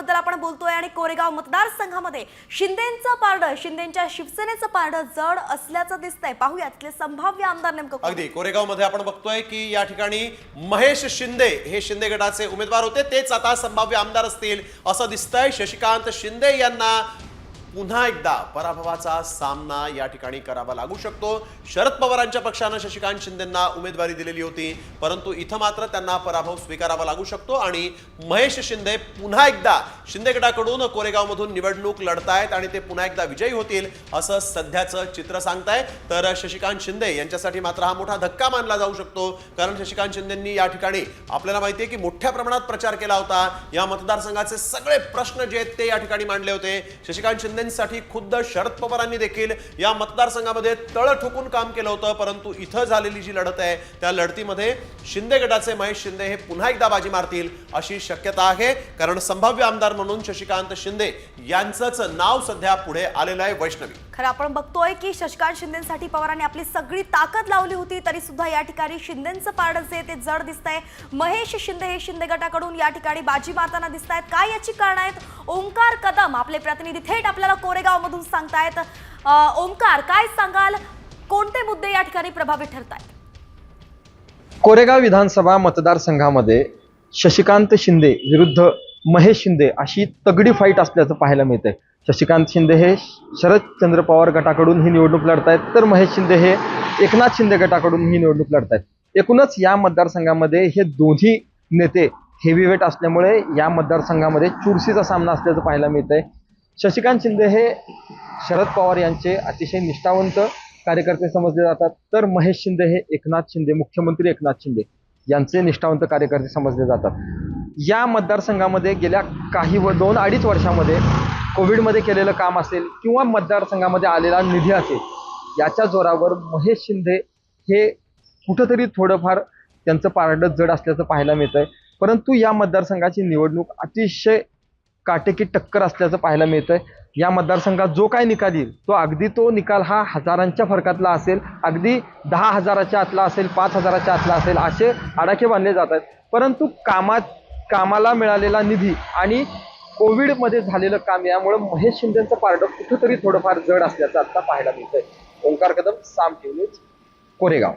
याबद्दल आपण बोलतोय आणि कोरेगाव मतदारसंघामध्ये शिंदेचं पारड शिंदेच्या शिवसेनेचं पारड जड असल्याचं दिसतंय. पाहूया तिथले संभाव्य आमदार नेमकं अगदी. कोरेगावमध्ये आपण बघतोय की या ठिकाणी महेश शिंदे हे शिंदे गटाचे उमेदवार होते. तेच आता संभाव्य आमदार असतील असं दिसतंय. शशिकांत शिंदे यांना पुन्हा एकदा पराभवाचा सामना या ठिकाणी करावा लागू शकतो. शरद पवारांच्या पक्षानं शशिकांत शिंदेंना उमेदवारी दिलेली होती. परंतु इथं मात्र त्यांना पराभव स्वीकारावा लागू शकतो आणि महेश शिंदे पुन्हा एकदा शिंदे गटाकडून कोरेगावमधून निवडणूक लढतायत आणि ते पुन्हा एकदा विजयी होतील असं सध्याचं चित्र सांगताय तर शशिकांत शिंदे यांच्यासाठी मात्र हा मोठा धक्का मानला जाऊ शकतो. कारण शशिकांत शिंदेंनी या ठिकाणी आपल्याला माहिती आहे की मोठ्या प्रमाणात प्रचार केला होता. या मतदारसंघाचे सगळे प्रश्न जे आहेत ते या ठिकाणी मांडले होते. शशिकांत शिंदेसाठी खुद्द शरद पवारांनी देखील या मतदारसंघामध्ये तळ ठोकून काम केलं होतं. परंतु इथं झालेली जी लढत आहे त्या लढतीमध्ये शिंदे गटाचे महेश शिंदे हे पुन्हा एकदा बाजी मारतील अशी शक्यता आहे. कारण संभाव्य आमदार म्हणून शशिकांत शिंदे यांचंच नाव सध्या पुढे आलेलं आहे वैष्णवी. खरं आपण बघतोय की शशिकांत शिंदेसाठी पवारांनी आपली सगळी ताकद लावली होती तरी सुद्धा या ठिकाणी शिंदेचं पारडं जे आहे ते जड दिसतंय. महेश शिंदे हे शिंदे गटाकडून या ठिकाणी बाजी मारताना दिसत आहेत काय याची कारण आहेत? ओंकार कदम आपले प्रतिनिधी थेट आपल्याला कोरेगाव मधून सांगतायत ओंकार काय सांगाल? कोणते मुद्दे या ठिकाणी प्रभावी ठरत आहेत कोरेगाव विधानसभा मतदारसंघामध्ये शशिकांत शिंदे विरुद्ध महेश शिंदे अशी तगडी फाईट असल्याचं पाहायला मिळतंय. शशिकांत शिंदे हे शरदचंद्र पवार गटाकडून ही निवडणूक लढतायत. तर महेश शिंदे हे एकनाथ शिंदे गटाकडून ही निवडणूक लढतायत. एकूणच या मतदारसंघामध्ये हे दोन्ही नेते हेवीवेट असल्यामुळे या मतदारसंघामध्ये चुरशीचा सामना असल्याचं पाहायला मिळतंय. शशिकांत शिंदे हे शरद पवार यांचे अतिशय निष्ठावंत कार्यकर्ते समजले जातात. तर महेश शिंदे हे एकनाथ शिंदे मुख्यमंत्री एकनाथ शिंदे यांचे निष्ठावंत कार्यकर्ते समजले जातात. या मतदारसंघामध्ये गेल्या काही व दोन अडीच वर्षामध्ये कोविडमध्ये केलेलं काम असेल किंवा मतदारसंघामध्ये आलेला निधी असेल याच्या जोरावर महेश शिंदे हे कुठंतरी थोडंफार त्यांचं पारडं जड असल्याचं पाहायला मिळतंय. परंतु या मतदारसंघाची निवडणूक अतिशय काटेकी टक्कर असल्याचं पाहायला मिळतंय. या मतदारसंघात जो काय निकाल येईल तो अगदी तो निकाल हा हजारांच्या फरकातला असेल अगदी दहा हजाराच्या आतला असेल पाच हजाराच्या आतला असेल असे आडाखे बांधले जात आहेत परंतु कामात कामाला मिळालेला निधी आणि कोविडमध्ये झालेलं काम यामुळे महेश शिंदेचं पारडं कुठंतरी थोडंफार जड असल्याचं आता पाहायला मिळतंय. ओंकार कदम साम न्यूज कोरेगाव.